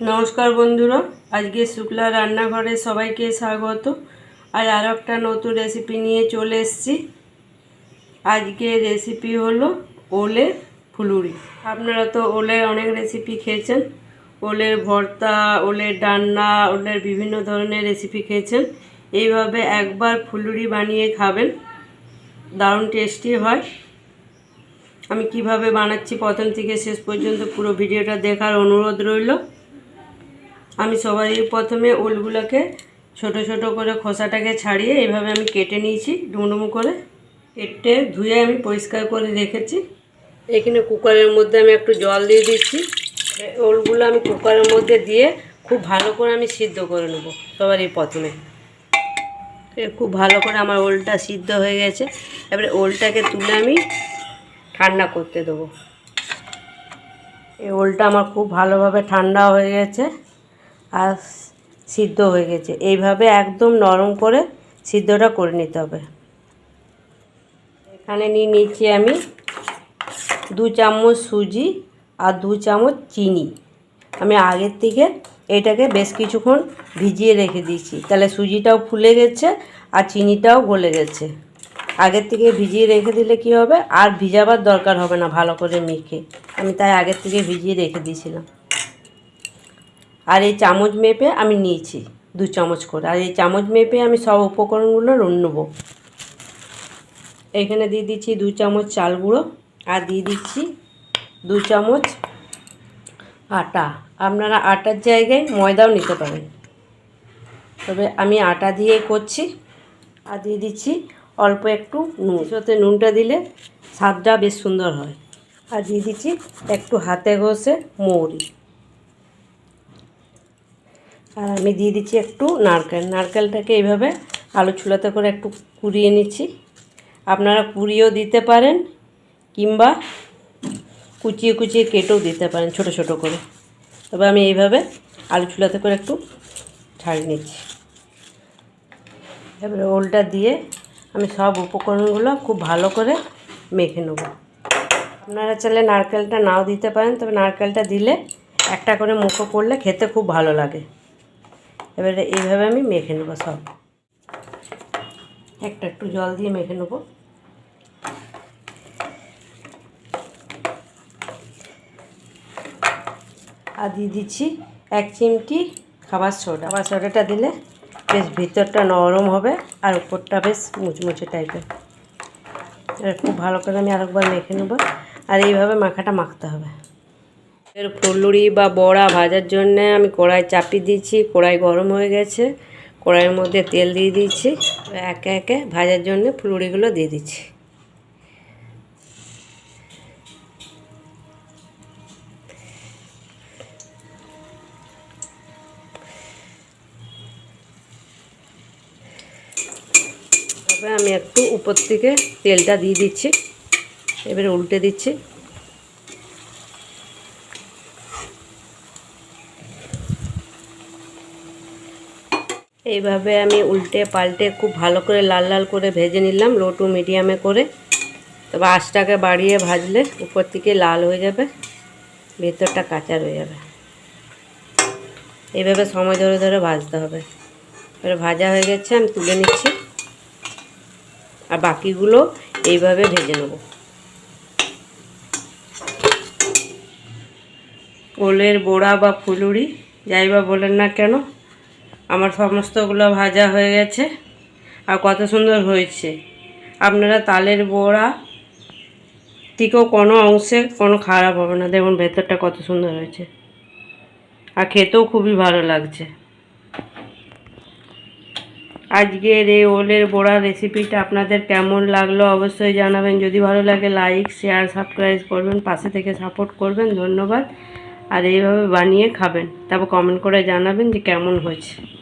নমস্কার বন্ধুরা, আজকে শুক্লা রান্নাঘরে সবাইকে স্বাগত। আর আরও একটা নতুন রেসিপি নিয়ে চলে এসেছি। আজকে রেসিপি হলো ওলের ফুলুরি। আপনারা তো ওলের অনেক রেসিপি খেয়েছেন। ওলের ভর্তা, ওলের ডান্না, ওলের বিভিন্ন ধরনের রেসিপি খেয়েছেন। এইভাবে একবার ফুলুরি বানিয়ে খাবেন। দারুণ টেস্টি হয়। আমি কীভাবে বানাচ্ছি প্রথম থেকে শেষ পর্যন্ত পুরো ভিডিওটা দেখার অনুরোধ রইল। আমি সবাই প্রথমে ওলগুলোকে ছোট ছোট করে খোসাটাকে ছাড়িয়ে এইভাবে আমি কেটে নিয়েছি, ডুমডুমু করে কেটে ধুয়ে আমি পরিষ্কার করে রেখেছি। এখানে কুকারের মধ্যে আমি একটু জল দিয়ে দিচ্ছি। ওলগুলো আমি কুকারের মধ্যে দিয়ে খুব ভালো করে আমি সিদ্ধ করে নেব সবারই প্রথমে। খুব ভালো করে আমার ওলটা সিদ্ধ হয়ে গেছে। এবারে ওলটাকে তুলে আমি ঠান্ডা করতে দেবো। এই ওলটা আমার খুব ভালোভাবে ঠান্ডা হয়ে গেছে। আর সিদ্ধ হয়ে গেছে। এইভাবে একদম নরম করে সিদ্ধটা করে নিতে হবে। এখানে নিয়ে নিচ্ছি আমি দু চামচ সুজি আর দু চামচ চিনি। আমি আগের থেকে এটাকে বেশ কিছুক্ষণ ভিজিয়ে রেখে দিয়েছি। তাহলে সুজিটাও ফুলে গেছে আর চিনিটাও গলে গেছে। আগের থেকে ভিজিয়ে রেখে দিলে কি হবে? আর ভিজাবার দরকার হবে না ভালো করে মেখে। আমি তাই আগের থেকে ভিজিয়ে রেখে দিয়েছিলাম। আর এই চামচ মেপে আমি নিয়েছি দু চামচ করে। আর এই চামচ মেপে আমি সব উপকরণগুলো নেব। এখানে দিয়ে দিচ্ছি দু চামচ চাল গুঁড়ো, আর দিয়ে দিচ্ছি দু চামচ আটা। আপনারা আটার জায়গায় ময়দাও নিতে পারেন। তবে আমি আটা দিয়ে করছি, আর দিয়ে দিচ্ছি অল্প একটু নুন। সাথে নুনটা দিলে স্বাদটা বেশ সুন্দর হয়। আর দিয়ে দিচ্ছি একটু হাতে ঘষে মৌরি। আর আমি দিয়ে দিচ্ছি একটু নারকেল। নারকেলটাকে এইভাবে আলু ছুলাতে করে একটু কুড়িয়ে নিচ্ছি। আপনারা কুড়িয়েও দিতে পারেন কিংবা কুচিয়ে কুচিয়ে কেটেও দিতে পারেন ছোট ছোট করে। তবে আমি এইভাবে আলু চুলাতে করে একটু ছাড়িয়ে নিচ্ছি। এবারে ওলটা দিয়ে আমি সব উপকরণগুলো খুব ভালো করে মেখে নেব। আপনারা চাইলে নারকেলটা নাও দিতে পারেন, তবে নারকেলটা দিলে একটা করে মুখো করলে খেতে খুব ভালো লাগে। এবারে এইভাবে আমি মেখে নেব সব। একটা একটু জল দিয়ে মেখে নেব। আর দিয়ে দিচ্ছি এক চিমটি খাবার সোডা। খাবার সোডাটা দিলে বেশ ভিতরটা নরম হবে আর উপরটা বেশ মুচমুচে টাইপের। এবার খুব ভালো করে আমি আরেকবার মেখে নেব। আর এইভাবে মাখাটা মাখতে হবে। এর ফুলুরি বা বড়া ভাজার জন্য আমি কড়াই চাপিয়ে দিয়েছি, কড়াই গরম হয়ে গেছে। কড়াইয়ের মধ্যে তেল দিয়ে দিচ্ছি একে একে ভাজার জন্য ফুলুরিগুলো দিয়ে দিচ্ছি। তবে আমি একটু উপর থেকে তেলটা দিয়ে দিচ্ছি, এবারে উল্টে দিচ্ছি। এইভাবে আমি উল্টে পাল্টে খুব ভালো করে লাল লাল করে ভেজে নিলাম লো টু মিডিয়ামে করে। তবে আঁচটাকে বাড়িয়ে ভাজলে উপর থেকে লাল হয়ে যাবে, ভেতরটা কাঁচা রয়ে যাবে। এইভাবে সময় ধরে ধরে ভাজতে হবে। এবারে ভাজা হয়ে গেছে, আমি তুলে নিচ্ছি। আর বাকিগুলো এইভাবে ভেজে নেব। ওলের বোড়া বা ফুলুরি, যাই বা বলেন না কেন আমার সমস্তগুলো ভাজা হয়ে গেছে। আর কত সুন্দর হয়েছে। আপনারা তালের বড়া থেকেও কোনো অংশে কোনো খারাপ হবে না। দেখুন, ভেতরটা কত সুন্দর হয়েছে। আর খেতেও খুবই ভালো লাগছে। আজকের এই ওলের বড়া রেসিপিটা আপনাদের কেমন লাগল অবশ্যই জানাবেন। যদি ভালো লাগে, লাইক, শেয়ার, সাবস্ক্রাইব করবেন, পাশে থেকে সাপোর্ট করবেন। ধন্যবাদ। আর এইভাবে বানিয়ে খাবেন। তারপর কমেন্ট করে জানাবেন যে কেমন হয়েছে।